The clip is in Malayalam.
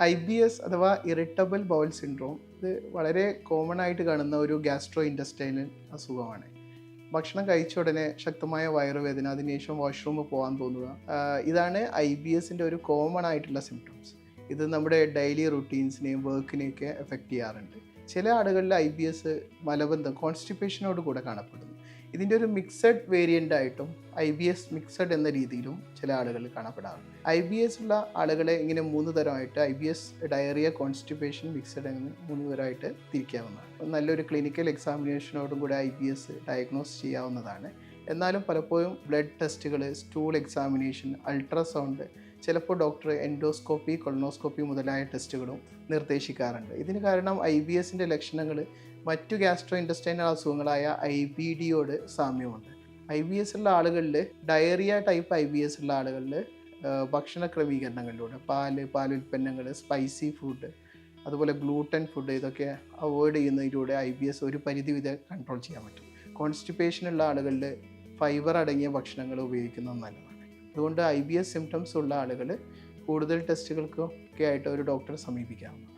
ഐ ബി എസ് അഥവാ ഇറിറ്റബിൾ ബൗൾ സിൻഡ്രോം ഇത് വളരെ കോമൺ ആയിട്ട് കാണുന്ന ഒരു ഗ്യാസ്ട്രോ ഇൻഡസ്റ്റൈനൽ അസുഖമാണ്. ഭക്ഷണം കഴിച്ച ഉടനെ ശക്തമായ വയറുവേദന അതിനുശേഷം വാഷ്റൂമിൽ പോകാൻ തോന്നുക ഇതാണ് ഐ ബി എസിന്റെ ഒരു കോമൺ ആയിട്ടുള്ള സിംറ്റംസ് ഇത് നമ്മുടെ ഡെയിലി റുട്ടീൻസിനെയും വർക്കിനെയൊക്കെ എഫക്റ്റ് ചെയ്യാറുണ്ട്. ചില ആളുകളിൽ ഐ ബി എസ് മലബന്ധം കോൺസ്റ്റിപ്പേഷനോട് കൂടെ കാണപ്പെടുന്നു ഇതിന്റെ ഒരു മിക്സഡ് വേരിയന്റ് ആയിട്ടും ഐ ബി എസ് മിക്സഡ് എന്ന രീതിയിലും ചില ആളുകൾ കാണപ്പെടാറുണ്ട്. ഐ ബി എസ് ഉള്ള ആളുകളെ ഇങ്ങനെ മൂന്ന് തരമായിട്ട് I B S diarrhoea constipation mixed എന്ന് മൂന്ന് തരമായിട്ട് തിരിക്കാവുന്നതാണ്. നല്ലൊരു ക്ലിനിക്കൽ എക്സാമിനേഷനോടും കൂടെ ഐ ബി എസ് ഡയഗ്നോസ് ചെയ്യാവുന്നതാണ്. എന്നാലും പലപ്പോഴും ബ്ലഡ് ടെസ്റ്റുകൾ സ്റ്റൂൾ എക്സാമിനേഷൻ അൾട്രാസൗണ്ട് ചിലപ്പോൾ ഡോക്ടർ എൻഡോസ്കോപ്പി കൊളനോസ്കോപ്പി മുതലായ ടെസ്റ്റുകളും നിർദ്ദേശിക്കാറുണ്ട്. ഇതിന് കാരണം ഐ ബി എസിന്റെ ലക്ഷണങ്ങൾ മറ്റു ഗ്യാസ്ട്രോ ഇൻഡസ്റ്റൈനൽ അസുഖങ്ങളായ ഐ ബി ഡിയോട് സാമ്യമുണ്ട്. ഐ ബി എസ് ഉള്ള ആളുകളിൽ diarrhoea type I B S ഉള്ള ആളുകളിൽ ഭക്ഷണ ക്രമീകരണങ്ങളിലൂടെ പാൽ ഉൽപ്പന്നങ്ങൾ സ്പൈസി ഫുഡ് അതുപോലെ ഗ്ലൂട്ടൻ ഫുഡ് ഇതൊക്കെ അവോയ്ഡ് ചെയ്യുന്നതിലൂടെ ഐ ബി എസ് ഒരു പരിധി വിധ കൺട്രോൾ ചെയ്യാൻ പറ്റും. കോൺസ്റ്റിപ്പേഷൻ ഉള്ള ആളുകളിൽ ഫൈബർ അടങ്ങിയ ഭക്ഷണങ്ങൾ ഉപയോഗിക്കുന്നത് നല്ലതാണ്. അതുകൊണ്ട് ഐ ബി എസ് സിംറ്റംസ് ഉള്ള ആളുകൾ കൂടുതൽ ടെസ്റ്റുകൾക്കൊക്കെ ആയിട്ട് ഒരു ഡോക്ടറെ സമീപിക്കാവുന്നതാണ്.